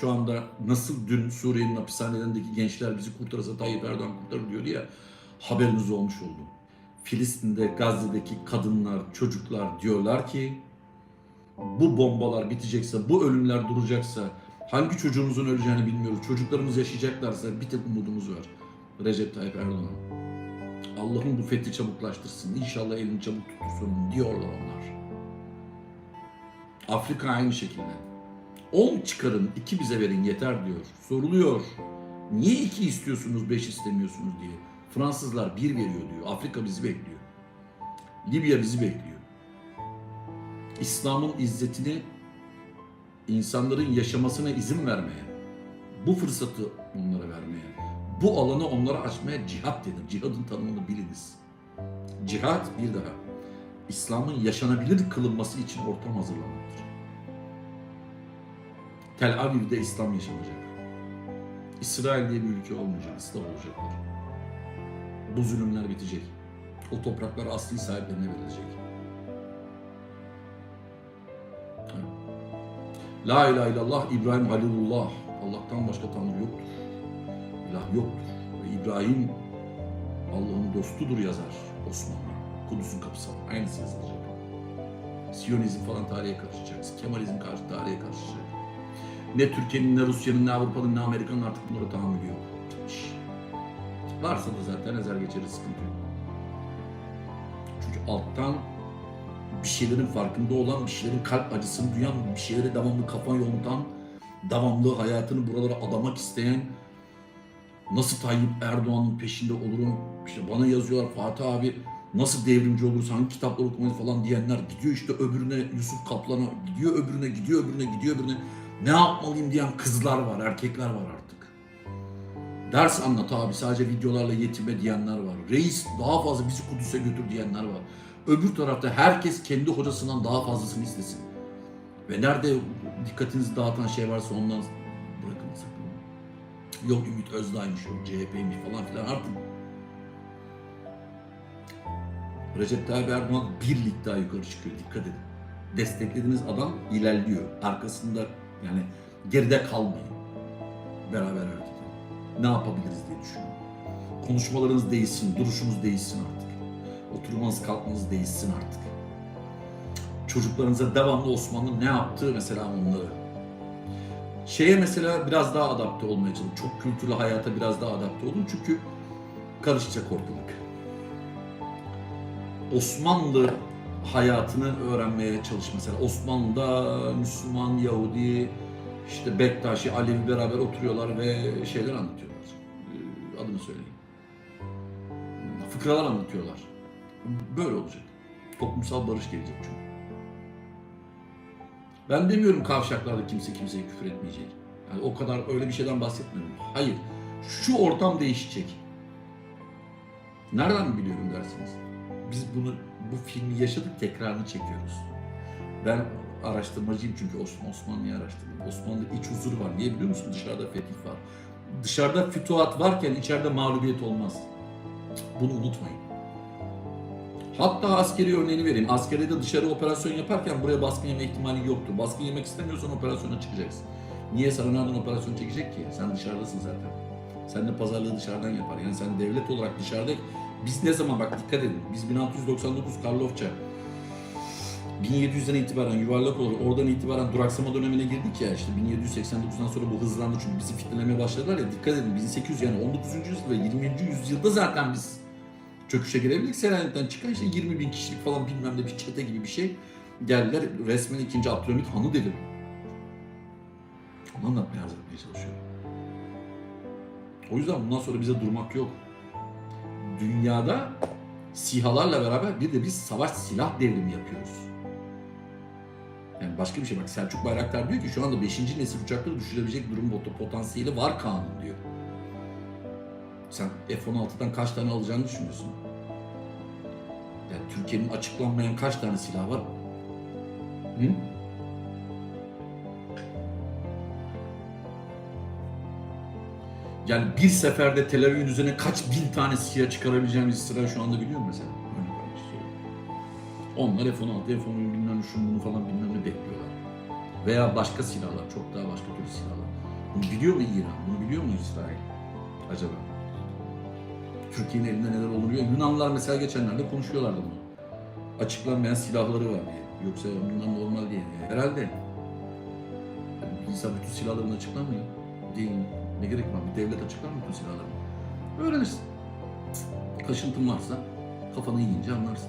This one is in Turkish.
Şu anda nasıl dün Suriye'nin hapishanelerindeki gençler bizi kurtarırsa Tayyip Erdoğan kurtarır diyordu ya haberiniz olmuş oldu. Filistin'de Gazze'deki kadınlar, çocuklar diyorlar ki bu bombalar bitecekse, bu ölümler duracaksa, hangi çocuğumuzun öleceğini bilmiyoruz. Çocuklarımız yaşayacaklarsa bir tek umudumuz var. Recep Tayyip Erdoğan. Allah'ım bu fethi çabuklaştırsın. İnşallah elini çabuk tutursun diyorlar onlar. Afrika aynı şekilde. 10 çıkarın, 2 bize verin yeter diyor. Soruluyor. Niye 2 istiyorsunuz, 5 istemiyorsunuz diye. Fransızlar 1 veriyor diyor. Afrika bizi bekliyor. Libya bizi bekliyor. İslam'ın izzetini insanların yaşamasına izin vermeye, bu fırsatı onlara vermeye, bu alanı onlara açmaya cihat denir. Cihadın tanımını biliniz. Cihat bir daha İslam'ın yaşanabilir kılınması için ortam hazırlanmaktır. Tel Aviv'de İslam yaşanacak. İsrail diye bir ülke olmayacak, İslam olacaklar. Bu zulümler bitecek. O topraklar asli sahiplerine verilecek. La ilahe illallah İbrahim Halilullah. Allah'tan başka tanrı yoktur. İlah yoktur. Ve İbrahim Allah'ın dostudur yazar Osmanlı. Kudüs'ün kapısı. Aynısı yazılacak. Siyonizm falan tarihe karışacak. Kemalizm karşı tarihe karışacak. Ne Türkiye'nin, ne Rusya'nın, ne Avrupa'nın, ne Amerika'nın artık bunlara tahammülü yok. Varsa da zaten ezer geçeriz, sıkıntı yok. Çünkü alttan bir şeylerin farkında olan, bir şeylerin kalp acısını duyan, bir şeylere devamlı kafa yontan, devamlı hayatını buralara adamak isteyen, nasıl Tayyip Erdoğan'ın peşinde olurum, işte bana yazıyorlar Fatih abi nasıl devrimci oluruz, hangi kitaplar okumayız falan diyenler gidiyor işte öbürüne Yusuf Kaplan'a, gidiyor öbürüne, gidiyor öbürüne, gidiyor öbürüne. Ne yapmalıyım diyen kızlar var, erkekler var artık. Ders anlat abi sadece videolarla yetime diyenler var. Reis daha fazla bizi Kudüs'e götür diyenler var. Öbür tarafta herkes kendi hocasından daha fazlasını istesin. Ve nerede dikkatinizi dağıtan şey varsa ondan bırakın sakın. Yok Ümit Özdağ'ymış, yok CHP'ymiş falan filan artık. Recep Tayyip Erdoğan bir lig yukarı çıkıyor dikkat edin. Desteklediğiniz adam ilerliyor. Arkasında yani geride kalmayın. Beraber hareket edin. Ne yapabiliriz diye düşünün. Konuşmalarınız değişsin, duruşunuz değişsin artık. Oturmanız kalkmanız değişsin artık. Çocuklarınıza devamlı Osmanlı ne yaptığı mesela onları. Şeye mesela biraz daha adapte olmaya çalışın. Çok kültürlü hayata biraz daha adapte olun çünkü karışacak ortalık. Osmanlı hayatını öğrenmeye çalış mesela. Osmanlı'da Müslüman, Yahudi, işte Bektaşi, Alevi beraber oturuyorlar ve şeyler anlatıyorlar. Ee, Adını söyleyeyim. Fıkralar anlatıyorlar. Böyle olacak. Toplumsal barış gelecek çünkü. Ben demiyorum kavşaklarda kimse kimseye küfür etmeyecek. Yani o kadar öyle bir şeyden bahsetmiyorum. Hayır. Şu ortam değişecek. Nereden biliyorum dersiniz? Bunu bu filmi yaşadık tekrarını çekiyoruz. Ben araştırmacıyım çünkü Osman Osmanlı'yı araştırdım. Osmanlı iç huzur var. Niye biliyor musun? Dışarıda fetih var. Dışarıda fütuhat varken içeride mağlubiyet olmaz. Bunu unutmayın. Hatta askeri örneğini vereyim. Askeride dışarı operasyon yaparken buraya baskın yeme ihtimali yoktu. Baskın yemek istemiyorsan operasyona çıkacaksın. Niye sana nereden operasyon çekecek ki? Sen dışarıdasın zaten. Sen de pazarlığı dışarıdan yapar. Yani sen devlet olarak dışarıda... Biz ne zaman bak dikkat edin. Biz 1699 Karlofça 1700'den itibaren yuvarlak olur. Oradan itibaren duraksama dönemine girdik ya işte 1789'dan sonra bu hızlandı çünkü bizi fitnelemeye başladılar ya dikkat edin 1800 yani 19. yüzyıl ve 20. yüzyılda zaten biz çöküşe girebildik. Selanik'ten çıkan işte 20 bin kişilik falan bilmem ne bir çete gibi bir şey geldiler resmen 2. Abdülhamit Han'ı dedim. Onu anlatmaya hazırlamaya çalışıyorum. O yüzden bundan sonra bize durmak yok. Dünyada sihalarla beraber bir de biz savaş silah devrimi yapıyoruz. Yani başka bir şey bak Selçuk Bayraktar diyor ki şu anda 5. nesil uçakları düşürebilecek durum pot- potansiyeli var kanun diyor. Sen F-16'dan kaç tane alacağını düşünüyorsun? Yani Türkiye'nin açıklanmayan kaç tane silah var? Hı? Yani bir seferde Tel Aviv'in üzerine kaç bin tane SİHA çıkarabileceğimiz İsrail şu anda biliyor mesela? Onlar F-16, F-16 bilmem şunu bunu falan bilmem ne bekliyorlar. Veya başka silahlar, çok daha başka türlü silahlar. Bunu biliyor mu İran? Bunu biliyor mu İsrail? Acaba? Türkiye'nin elinde neler oluyor? Yunanlılar mesela geçenlerde konuşuyorlardı bunu. Açıklanmayan silahları var diye. Yoksa ondan normal diye. Herhalde. Yani insan bütün silahlarını açıklar mı ya? Ne gerek var? Bir devlet açıklar mı bütün silahlarını? Öğrenirsin. Kaşıntın varsa kafanı yiyince anlarsın.